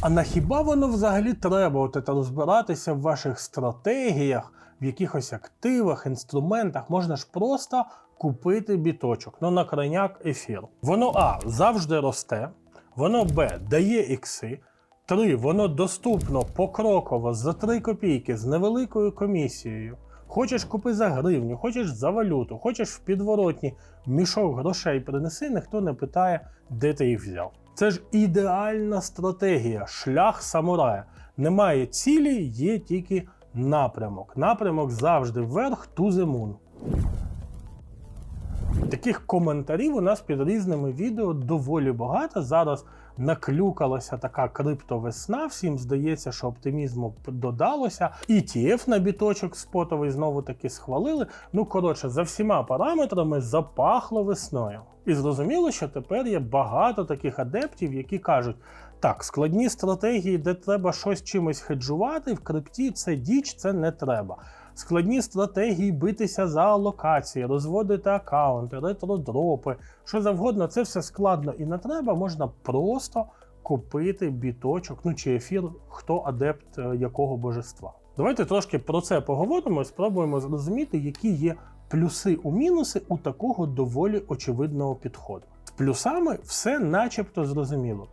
А на хіба воно взагалі треба от це розбиратися в ваших стратегіях, в якихось активах, інструментах? Можна ж просто купити біточок. Ну, на крайняк ефір. Воно А завжди росте, воно Б дає ікси. Три, воно доступно покроково за 3 копійки з невеликою комісією. Хочеш купи за гривню, хочеш за валюту, хочеш в підворотні мішок грошей принеси, ніхто не питає, де ти їх взяв. Це ж ідеальна стратегія, шлях самурая. Немає цілі, є тільки напрямок. Напрямок завжди вверх to the. Таких коментарів у нас під різними відео доволі багато. Зараз наклюкалася така криптовесна. Всім здається, що оптимізму додалося. ETF на біточок спотовий знову таки схвалили. Ну коротше, за всіма параметрами запахло весною. І зрозуміло, що тепер є багато таких адептів, які кажуть. Так, складні стратегії, де треба щось чимось хеджувати, в крипті це діч, це не треба. Складні стратегії битися за алокації, розводити аккаунти, ретродропи, що завгодно, це все складно і не треба. Можна просто купити біточок, ну чи ефір, хто адепт е, якого божества. Давайте трошки про це поговоримо і спробуємо зрозуміти, які є плюси у мінуси у такого доволі очевидного підходу. З плюсами все начебто зрозуміло.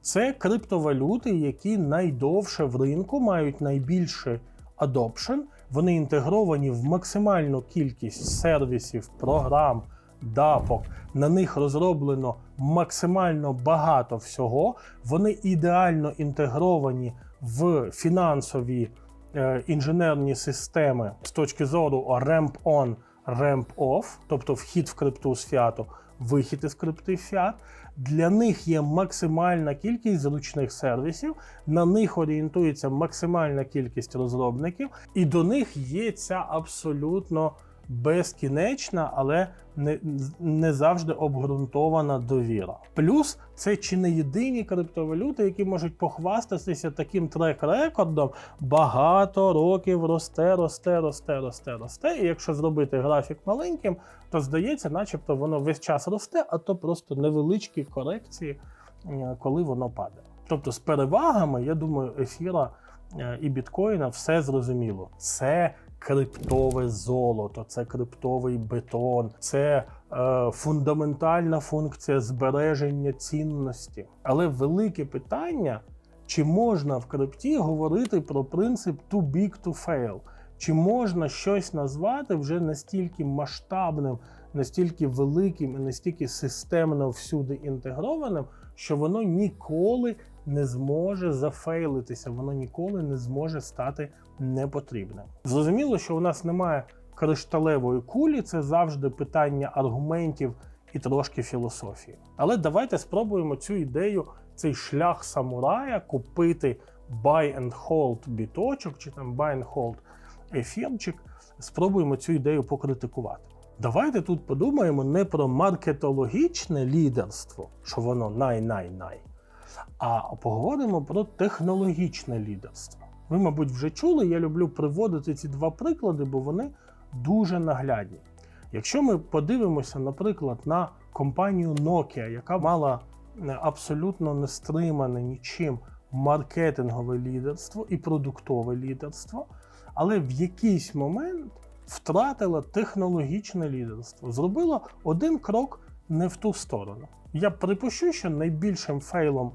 Це криптовалюти, які найдовше в ринку мають найбільше adoption, вони інтегровані в максимальну кількість сервісів, програм, дапок. На них розроблено максимально багато всього. Вони ідеально інтегровані в фінансові е, інженерні системи з точки зору ramp-on, ramp-off, тобто вхід в крипту з фіату, вихід із крипти фіат. Для них є максимальна кількість зручних сервісів, на них орієнтується максимальна кількість розробників, і до них є ця абсолютно безкінечна, але не, не завжди обґрунтована довіра. Плюс це чи не єдині криптовалюти, які можуть похвастатися таким трек-рекордом, багато років росте, росте, росте, росте, росте. І якщо зробити графік маленьким, то здається, начебто воно весь час росте, а то просто невеличкі корекції, е, коли воно падає. Тобто з перевагами, я думаю, ефіра е, і біткоїна все зрозуміло. Це криптове золото, це криптовий бетон, це е, фундаментальна функція збереження цінності. Але велике питання, чи можна в крипті говорити про принцип too big to fail? Чи можна щось назвати вже настільки масштабним, настільки великим і настільки системно всюди інтегрованим, що воно ніколи не зможе зафейлитися, воно ніколи не зможе стати непотрібним. Зрозуміло, що у нас немає кришталевої кулі, це завжди питання аргументів і трошки філософії. Але давайте спробуємо цю ідею, цей шлях самурая купити buy and hold біточок чи там buy and hold ефірчик. Спробуємо цю ідею покритикувати. Давайте тут подумаємо не про маркетологічне лідерство, що воно най-най-най, а поговоримо про технологічне лідерство. Ви, мабуть, вже чули, я люблю приводити ці два приклади, бо вони дуже наглядні. Якщо ми подивимося, наприклад, на компанію Nokia, яка мала абсолютно нестримане нічим маркетингове лідерство і продуктове лідерство, але в якийсь момент втратила технологічне лідерство, зробила один крок не в ту сторону. Я припущу, що найбільшим фейлом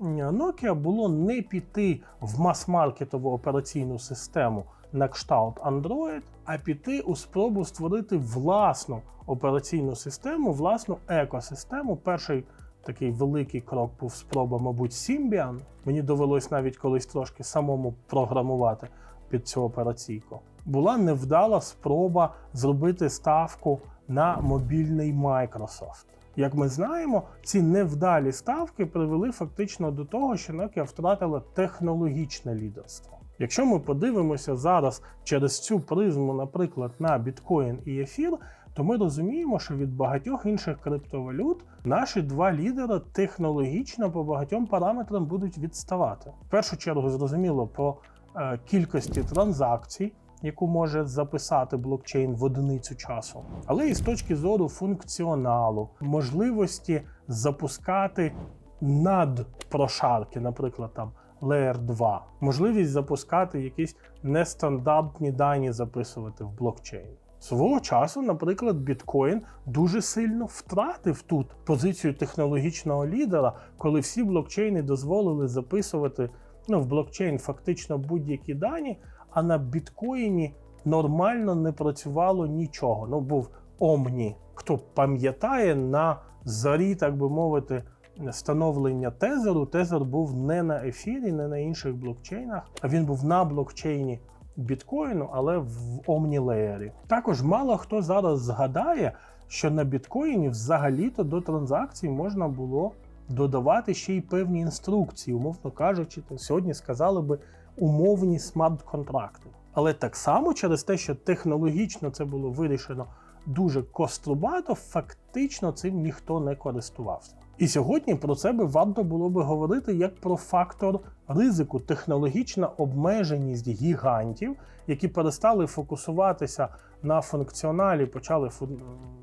Nokia було не піти в мас-маркетову операційну систему на кшталт Android, а піти у спробу створити власну операційну систему, власну екосистему. Перший такий великий крок був спроба, мабуть, Symbian. Мені довелось навіть колись трошки самому програмувати під цю операційку. Була невдала спроба зробити ставку на мобільний Microsoft. Як ми знаємо, ці невдалі ставки привели фактично до того, що Nokia втратила технологічне лідерство. Якщо ми подивимося зараз через цю призму, наприклад, на біткоін і ефір, то ми розуміємо, що від багатьох інших криптовалют наші два лідери технологічно по багатьом параметрам будуть відставати. В першу чергу зрозуміло по е, кількості транзакцій, яку може записати блокчейн в одиницю часу, але і з точки зору функціоналу, можливості запускати надпрошарки, наприклад, там Layer 2, можливість запускати якісь нестандартні дані записувати в блокчейн. Свого часу, наприклад, біткоін дуже сильно втратив тут позицію технологічного лідера, коли всі блокчейни дозволили записувати ну, в блокчейн фактично будь-які дані, а на біткоїні нормально не працювало нічого. Ну, був Омні. Хто пам'ятає, на зарі, так би мовити, становлення тезеру, тезер був не на ефірі, не на інших блокчейнах, а він був на блокчейні біткоїну, але в омнілеєрі. Також мало хто зараз згадає, що на біткоїні взагалі-то до транзакцій можна було додавати ще й певні інструкції, умовно кажучи, сьогодні сказали би умовні смарт-контракти. Але так само через те, що технологічно це було вирішено дуже кострубато, фактично цим ніхто не користувався. І сьогодні про це би варто було би говорити як про фактор ризику, технологічна обмеженість гігантів, які перестали фокусуватися на функціоналі, почали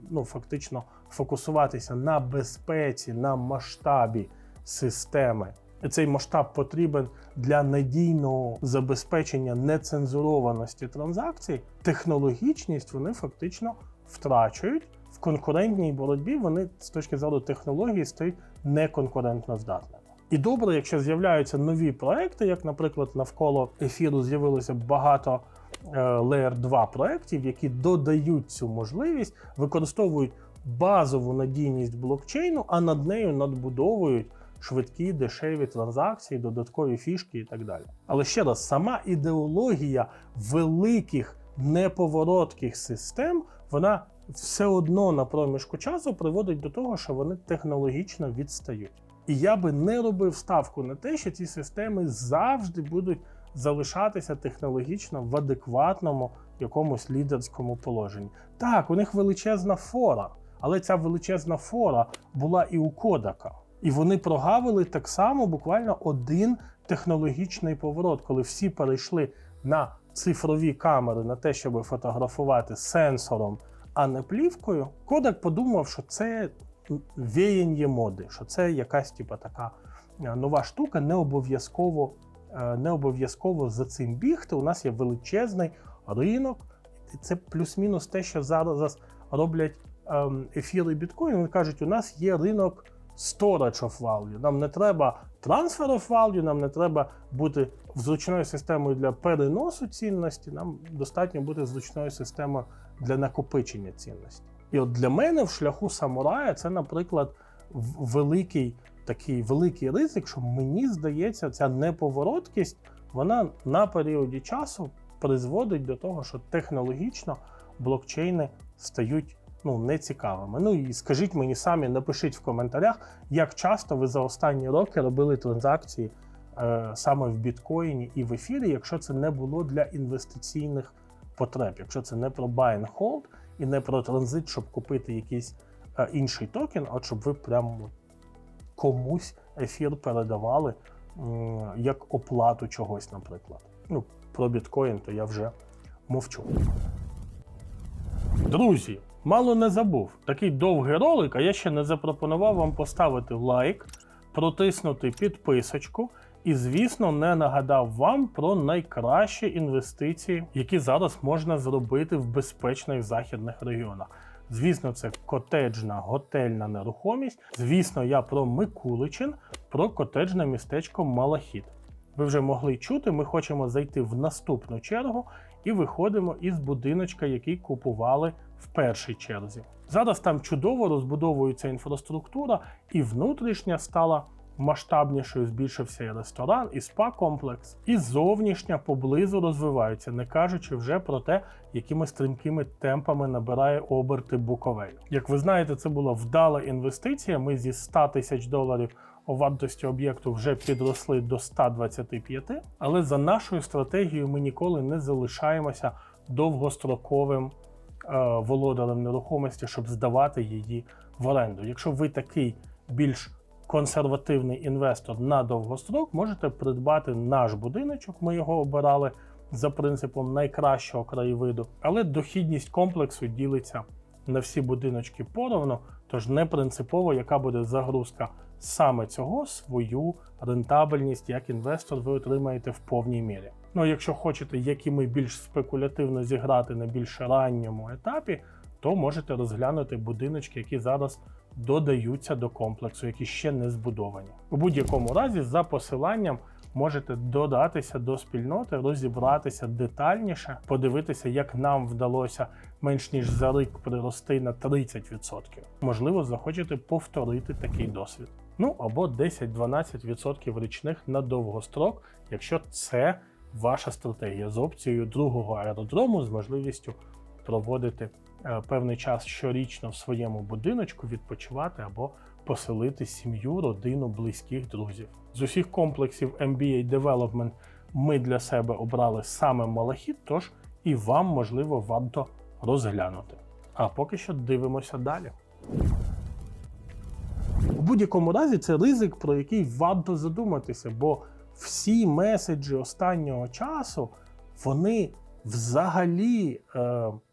ну, фактично фокусуватися на безпеці, на масштабі системи. Цей масштаб потрібен для надійного забезпечення нецензурованості транзакцій. Технологічність вони фактично втрачують в конкурентній боротьбі. Вони з точки зору технології стають неконкурентно здатними. І добре, якщо з'являються нові проекти, як, наприклад, навколо ефіру з'явилося багато е, Layer 2 проєктів, які додають цю можливість, використовують базову надійність блокчейну, а над нею надбудовують швидкі, дешеві транзакції, додаткові фішки і так далі. Але ще раз, сама ідеологія великих неповоротких систем, вона все одно на проміжку часу приводить до того, що вони технологічно відстають. І я би не робив ставку на те, що ці системи завжди будуть залишатися технологічно в адекватному якомусь лідерському положенні. Так, у них величезна фора, але ця величезна фора була і у Кодака. І вони прогавили так само буквально один технологічний поворот, коли всі перейшли на цифрові камери, на те, щоб фотографувати сенсором, а не плівкою. Кодак подумав, що це веяння моди, що це якась типа така е, нова штука, не обов'язково е, не обов'язково за цим бігти. У нас є величезний ринок, і це плюс-мінус те, що зараз роблять ем, ефіри біткоін. Вони кажуть, у нас є ринок storage of value. Нам не треба transfer of value, нам не треба бути зручною системою для переносу цінності. Нам достатньо бути зручною системою для накопичення цінності. І от для мене в шляху самурая це, наприклад, великий такий великий ризик, що мені здається, ця неповороткість вона на періоді часу призводить до того, що технологічно блокчейни стають ну, нецікавими. Ну і скажіть мені самі, напишіть в коментарях, як часто ви за останні роки робили транзакції е, саме в біткоїні і в ефірі, якщо це не було для інвестиційних потреб, якщо це не про buy and hold і не про транзит, щоб купити якийсь е, інший токен, а щоб ви прямо комусь ефір передавали м, як оплату чогось, наприклад. Ну, про біткоін, то я вже мовчу. Друзі, мало не забув. Такий довгий ролик, а я ще не запропонував вам поставити лайк, протиснути підписочку. І, звісно, не нагадав вам про найкращі інвестиції, які зараз можна зробити в безпечних західних регіонах. Звісно, це котеджна готельна нерухомість. Звісно, я про Микуличин, про котеджне містечко Малахіт. Ви вже могли чути, ми хочемо зайти в наступну чергу і виходимо із будиночка, який купували в першій черзі. Зараз там чудово розбудовується інфраструктура, і внутрішня стала масштабнішою, збільшився і ресторан, і спа-комплекс, і зовнішня поблизу розвиваються, не кажучи вже про те, якими стрімкими темпами набирає оберти Буковель. Як ви знаєте, це була вдала інвестиція. Ми зі 100 тисяч доларів у вартості об'єкту вже підросли до 125, але за нашою стратегією ми ніколи не залишаємося довгостроковим володарем нерухомості, щоб здавати її в оренду. Якщо ви такий більш консервативний інвестор на довгострок, можете придбати наш будиночок. Ми його обирали за принципом найкращого краєвиду, але дохідність комплексу ділиться на всі будиночки поровну, тож не принципово, яка буде загрузка саме цього, свою рентабельність як інвестор ви отримаєте в повній мірі. Ну, якщо хочете, як і ми більш спекулятивно зіграти на більш ранньому етапі, то можете розглянути будиночки, які зараз додаються до комплексу, які ще не збудовані. У будь-якому разі, за посиланням можете додатися до спільноти, розібратися детальніше, подивитися, як нам вдалося менш ніж за рік прирости на 30%. Можливо, захочете повторити такий досвід. Ну або 10-12% річних на довгострок, якщо це ваша стратегія з опцією другого аеродрому з можливістю проводити е, певний час щорічно в своєму будиночку, відпочивати або поселити сім'ю, родину, близьких друзів. З усіх комплексів MBA Development ми для себе обрали саме Малахіт, тож і вам, можливо, варто розглянути. А поки що дивимося далі. Будь-якому разі це ризик, про який варто задуматися, бо всі меседжі останнього часу вони взагалі е,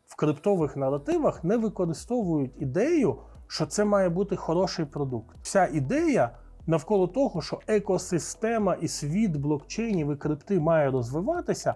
в криптових наративах не використовують ідею, що це має бути хороший продукт. Вся ідея навколо того, що екосистема і світ блокчейнів і крипти має розвиватися,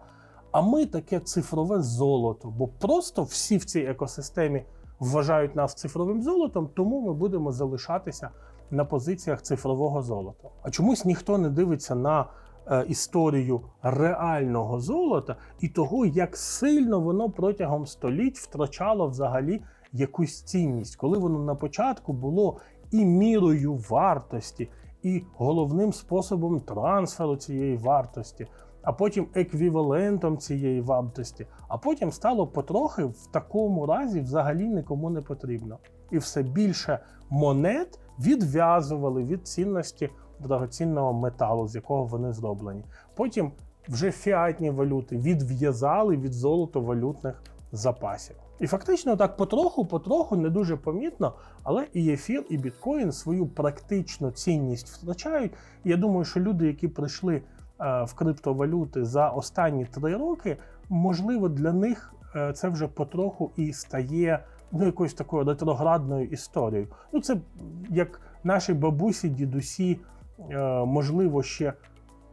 а ми таке цифрове золото, бо просто всі в цій екосистемі вважають нас цифровим золотом, тому ми будемо залишатися на позиціях цифрового золота. А чомусь ніхто не дивиться на е, історію реального золота і того, як сильно воно протягом століть втрачало взагалі якусь цінність, коли воно на початку було і мірою вартості, і головним способом трансферу цієї вартості, а потім еквівалентом цієї вартості, а потім стало потрохи в такому разі взагалі нікому не потрібно. І все більше монет відв'язували від цінності дорогоцінного металу, з якого вони зроблені. Потім вже фіатні валюти відв'язали від золотовалютних запасів. І фактично так потроху-потроху, не дуже помітно, але і ефір, і біткоін свою практичну цінність втрачають. Я думаю, що люди, які прийшли е, в криптовалюти за останні три роки, можливо, для них е, це вже потроху і стає ну, якоюсь такою ретроградною історією. Ну, це як наші бабусі, дідусі, е, можливо, ще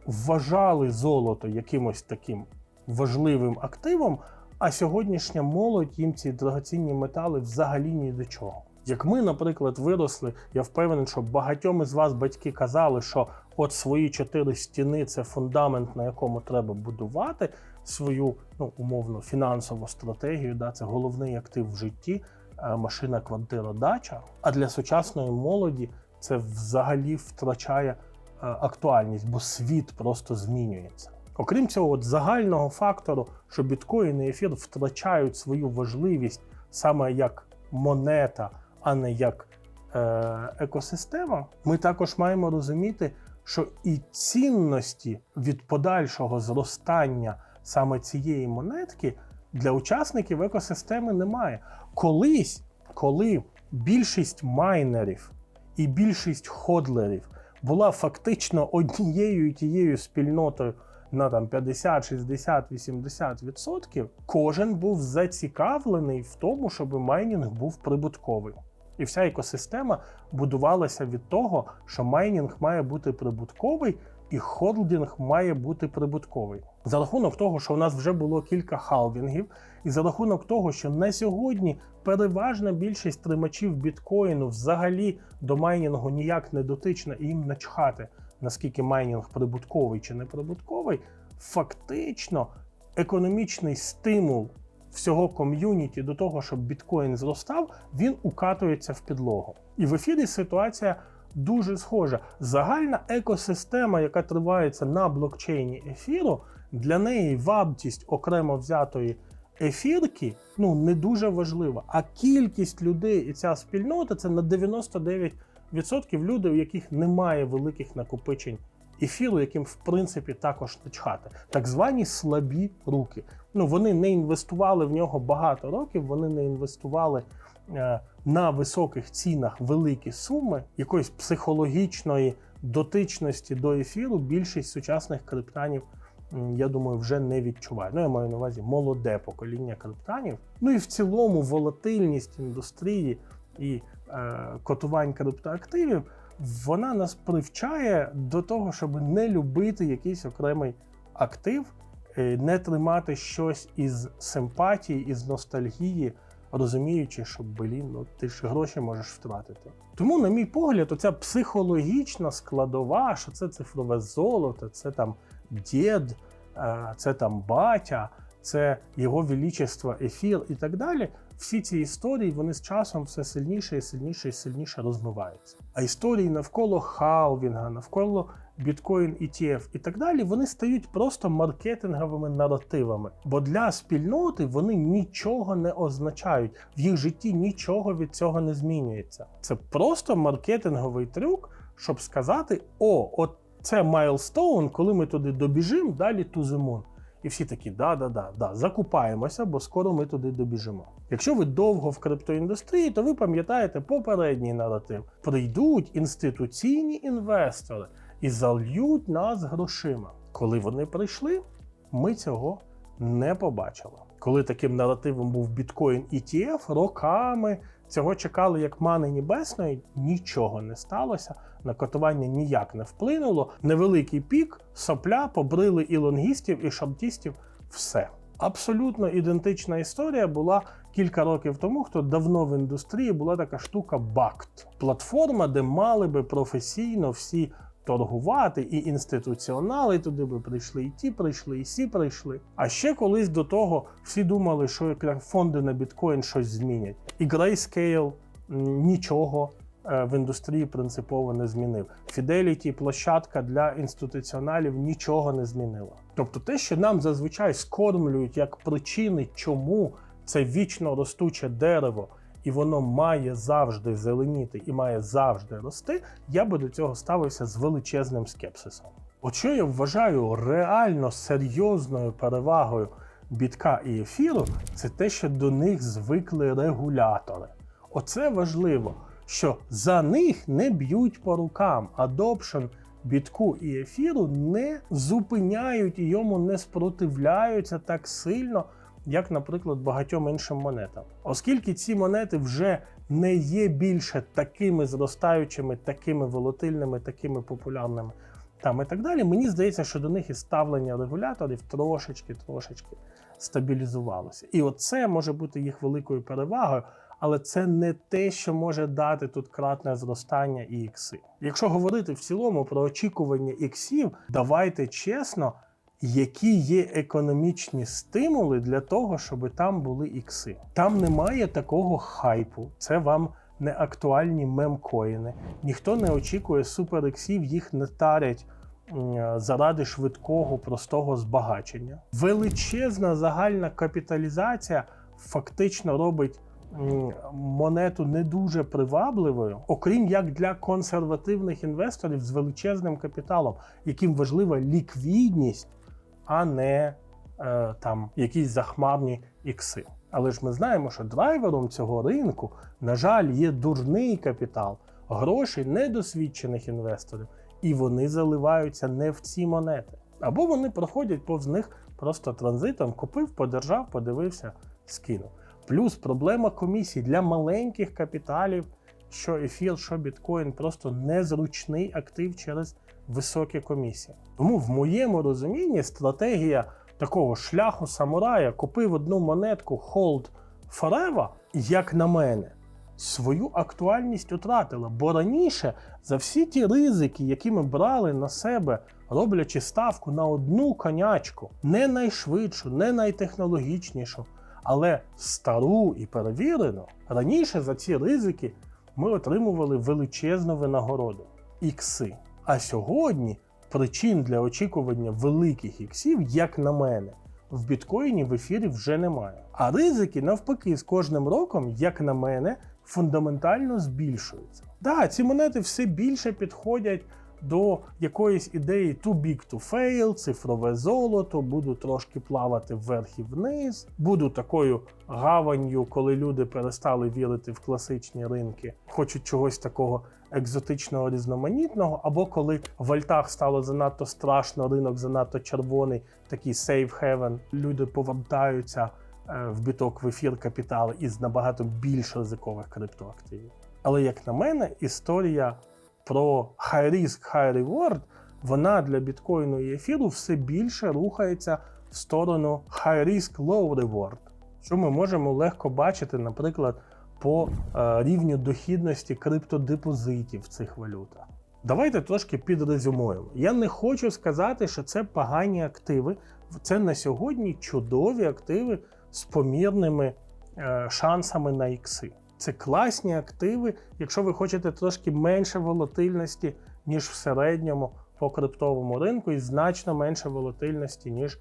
вважали золото якимось таким важливим активом, а сьогоднішня молодь їм ці дорогоцінні метали взагалі ні до чого. Як ми, наприклад, виросли, я впевнений, що багатьом із вас батьки казали, що от свої чотири стіни це фундамент, на якому треба будувати свою ну, умовно фінансову стратегію. Да, Це головний актив в житті, е, машина, квартира, дача. А для сучасної молоді це взагалі втрачає е, актуальність, бо світ просто змінюється. Окрім цього, от загального фактору, що біткоін і ефір втрачають свою важливість саме як монета, а не як е, екосистема, ми також маємо розуміти, що і цінності від подальшого зростання саме цієї монетки для учасників екосистеми немає. Колись, коли більшість майнерів і більшість ходлерів була фактично однією і тією спільнотою на там 50, 60, 80 відсотків, кожен був зацікавлений в тому, щоб майнінг був прибутковий. І вся екосистема будувалася від того, що майнінг має бути прибутковий і холдинг має бути прибутковий. За рахунок того, що у нас вже було кілька халвінгів, і за рахунок того, що на сьогодні переважна більшість тримачів біткоїну взагалі до майнінгу ніяк не дотична і їм начхати, наскільки майнінг прибутковий чи не прибутковий, фактично економічний стимул всього ком'юніті до того, щоб біткоін зростав, він укатується в підлогу. І в ефірі ситуація дуже схожа. Загальна екосистема, яка тривається на блокчейні ефіру, для неї вартість окремо взятої ефірки ну не дуже важлива. А кількість людей і ця спільнота це на 99% люди, у яких немає великих накопичень ефіру, яким в принципі також начхати. Так звані слабі руки. Ну вони не інвестували в нього багато років, вони не інвестували е, на високих цінах великі суми якоїсь психологічної дотичності до ефіру. Більшість сучасних криптанів я думаю, вже не відчуває. Ну, я маю на увазі молоде покоління криптанів. Ну і в цілому волатильність індустрії і е, котувань криптоактивів, вона нас привчає до того, щоб не любити якийсь окремий актив, е, не тримати щось із симпатії, із ностальгії, розуміючи, що блін, ну ти ж гроші можеш втратити. Тому, на мій погляд, оця психологічна складова, що це цифрове золото, це там дід, е, це там батя, це його величество, ефір і так далі. Всі ці історії вони з часом все сильніше і сильніше і сильніше розмиваються. А історії навколо халвінга, навколо біткоін ETF і так далі, вони стають просто маркетинговими наративами. Бо для спільноти вони нічого не означають. В їх житті нічого від цього не змінюється. Це просто маркетинговий трюк, щоб сказати: о, от це майлстоун, коли ми туди добіжимо, далі to the. І всі такі, да, да, да, да, закупаємося, бо скоро ми туди добіжимо. Якщо ви довго в криптоіндустрії, то ви пам'ятаєте попередній наратив: прийдуть інституційні інвестори і зальють нас грошима. Коли вони прийшли, ми цього не побачили. Коли таким наративом був біткоін ETF, роками цього чекали як мани небесної, нічого не сталося. На котування ніяк не вплинуло. Невеликий пік, сопля, побрили і лонгістів, і шортістів. Все. Абсолютно ідентична історія була кілька років тому, хто давно в індустрії була така штука Бакт Платформа, де мали би професійно всі торгувати, і інституціонали туди би прийшли, і ті прийшли, і сі прийшли. А ще колись до того всі думали, що фонди на біткоін щось змінять. І Grayscale нічого е, в індустрії принципово не змінив. Fidelity, площадка для інституціоналів нічого не змінила. Тобто те, що нам зазвичай скормлюють як причини, чому це вічно ростуче дерево, і воно має завжди зеленіти і має завжди рости, я би до цього ставився з величезним скепсисом. От що я вважаю реально серйозною перевагою бітка і ефіру, це те, що до них звикли регулятори. Оце важливо, що за них не б'ють по рукам. Adoption бітку і ефіру не зупиняють і йому не спротивляються так сильно, як, наприклад, багатьом іншим монетам. Оскільки ці монети вже не є більше такими зростаючими, такими волатильними, такими популярними там і так далі, мені здається, що до них і ставлення регуляторів трошечки, трошечки стабілізувалося. І оце може бути їх великою перевагою, але це не те, що може дати тут кратне зростання і ікси. Якщо говорити в цілому про очікування іксів, давайте чесно, які є економічні стимули для того, щоб там були ікси. Там немає такого хайпу. Це вам не актуальні мемкоїни. Ніхто не очікує супер іксів, їх не тарять заради швидкого, простого збагачення. Величезна загальна капіталізація фактично робить монету не дуже привабливою, окрім як для консервативних інвесторів з величезним капіталом, яким важлива ліквідність, а не е, там якісь захмарні ікси. Але ж ми знаємо, що драйвером цього ринку, на жаль, є дурний капітал, гроші недосвідчених інвесторів, і вони заливаються не в ці монети. Або вони проходять повз них просто транзитом, купив, подержав, подивився, скинув. Плюс проблема комісій для маленьких капіталів, що ефір, що біткоін, просто незручний актив через високі комісії. Тому в моєму розумінні стратегія такого шляху самурая купив одну монетку Hold Forever, як на мене, свою актуальність втратила. Бо раніше за всі ті ризики, які ми брали на себе, роблячи ставку на одну конячку, не найшвидшу, не найтехнологічнішу, але стару і перевірену, раніше за ці ризики ми отримували величезну винагороду ікси. А сьогодні причин для очікування великих іксів, як на мене, в біткоїні в ефірі вже немає. А ризики, навпаки, з кожним роком, як на мене, фундаментально збільшуються. Да, ці монети все більше підходять до якоїсь ідеї too big to fail, цифрове золото, буду трошки плавати вверх і вниз, буду такою гаванню, коли люди перестали вірити в класичні ринки, хочуть чогось такого екзотичного різноманітного, або коли в альтах стало занадто страшно, ринок занадто червоний, такий safe haven, люди повертаються е, в біток в ефір капітал із набагато більш ризикових криптоактивів. Але як на мене, історія про high risk, high reward, вона для біткоїну і ефіру все більше рухається в сторону high risk, low reward, що ми можемо легко бачити, наприклад, по е, рівню дохідності криптодепозитів в цих валютах. Давайте трошки підрезюмуємо. Я не хочу сказати, що це погані активи. Це на сьогодні чудові активи з помірними е, шансами на ікси. Це класні активи, якщо ви хочете трошки менше волатильності, ніж в середньому по криптовому ринку, і значно менше волатильності, ніж е,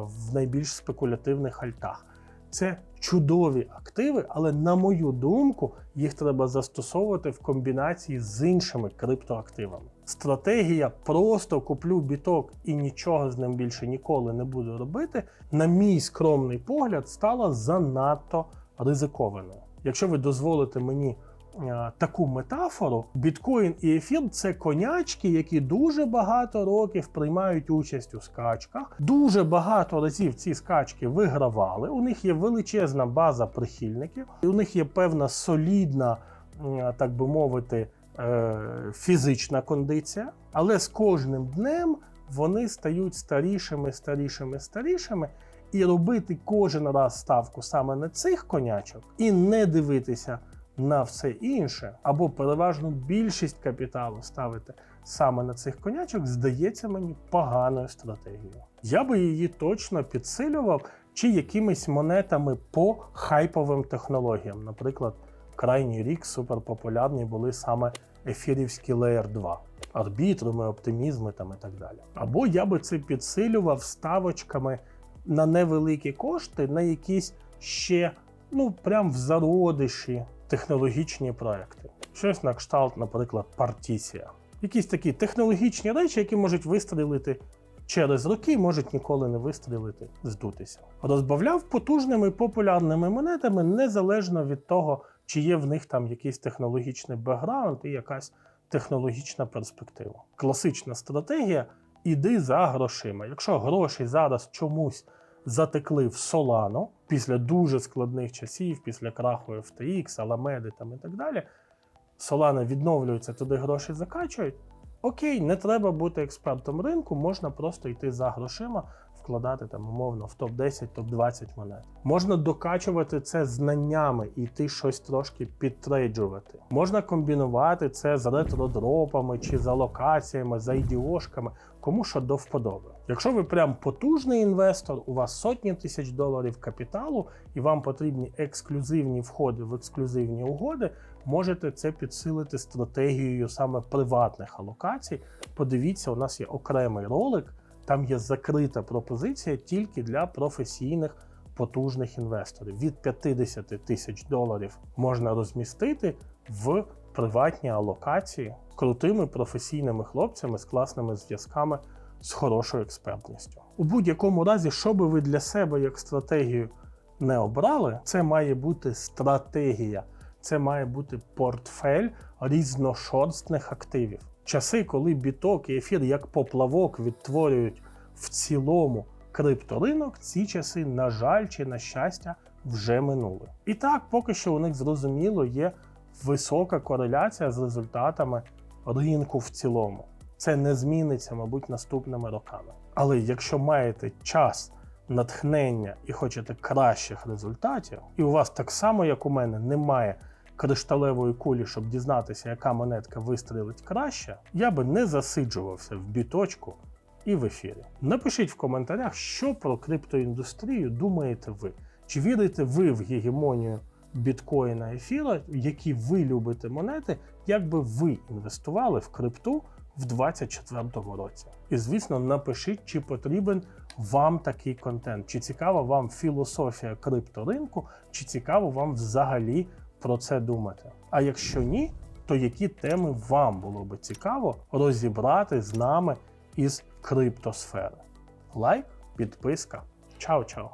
в найбільш спекулятивних альтах. Це чудові активи, але на мою думку, їх треба застосовувати в комбінації з іншими криптоактивами. Стратегія просто куплю біток і нічого з ним більше ніколи не буду робити, на мій скромний погляд, стала занадто ризикованою. Якщо ви дозволите мені таку метафору, біткоін і ефір це конячки, які дуже багато років приймають участь у скачках. Дуже багато разів ці скачки вигравали. У них є величезна база прихильників, і у них є певна солідна, так би мовити, е, фізична кондиція. Але з кожним днем вони стають старішими, старішими, старішими. І робити кожен раз ставку саме на цих конячок, і не дивитися на все інше, або переважну більшість капіталу ставити саме на цих конячок, здається мені поганою стратегією. Я би її точно підсилював чи якимись монетами по хайповим технологіям. Наприклад, крайній рік суперпопулярні були саме ефірівські Layer 2, арбітруми, оптимізми і так далі. Або я би це підсилював ставочками на невеликі кошти на якісь ще ну прям в зародиші технологічні проекти. Щось на кшталт, наприклад, партісія. Якісь такі технологічні речі, які можуть вистрілити через роки, можуть ніколи не вистрілити, здутися. Розбавляв потужними популярними монетами незалежно від того, чи є в них там якийсь технологічний бекграунд і якась технологічна перспектива. Класична стратегія іди за грошима. Якщо гроші зараз чомусь затекли в Solano після дуже складних часів, після краху FTX, Alameda там і так далі, Solana відновлюється, туди гроші закачують. Окей, не треба бути експертом ринку, можна просто йти за грошима, вкладати там умовно в топ-10, топ-20 монет. Можна докачувати це знаннями і йти щось трошки підтрейджувати. Можна комбінувати це з ретро-дропами чи з алокаціями, з айдіошками, кому що до вподоби. Якщо ви прям потужний інвестор, у вас сотні тисяч доларів капіталу, і вам потрібні ексклюзивні входи в ексклюзивні угоди, можете це підсилити стратегією саме приватних алокацій. Подивіться, у нас є окремий ролик, там є закрита пропозиція тільки для професійних потужних інвесторів. Від 50 тисяч доларів можна розмістити в приватні алокації крутими професійними хлопцями з класними зв'язками з хорошою експертністю. У будь-якому разі, що би ви для себе як стратегію не обрали, це має бути стратегія, це має бути портфель різношорстних активів. Часи, коли біток і ефір як поплавок відтворюють в цілому крипторинок, ці часи, на жаль, чи на щастя, вже минули. І так, поки що у них зрозуміло є висока кореляція з результатами ринку в цілому. Це не зміниться, мабуть, наступними роками. Але якщо маєте час, натхнення і хочете кращих результатів, і у вас так само, як у мене, немає кришталевої кулі, щоб дізнатися, яка монетка вистрілить краще, я би не засиджувався в біточку і в ефірі. Напишіть в коментарях, що про криптоіндустрію думаєте ви. Чи вірите ви в гегемонію біткоїна ефіра, які ви любите монети, як би ви інвестували в крипту в 2024 році? І звісно, напишіть, чи потрібен вам такий контент, чи цікава вам філософія крипторинку, чи цікаво вам взагалі про це думати. А якщо ні, то які теми вам було би цікаво розібрати з нами із криптосфери? Лайк, підписка. Чао-чао!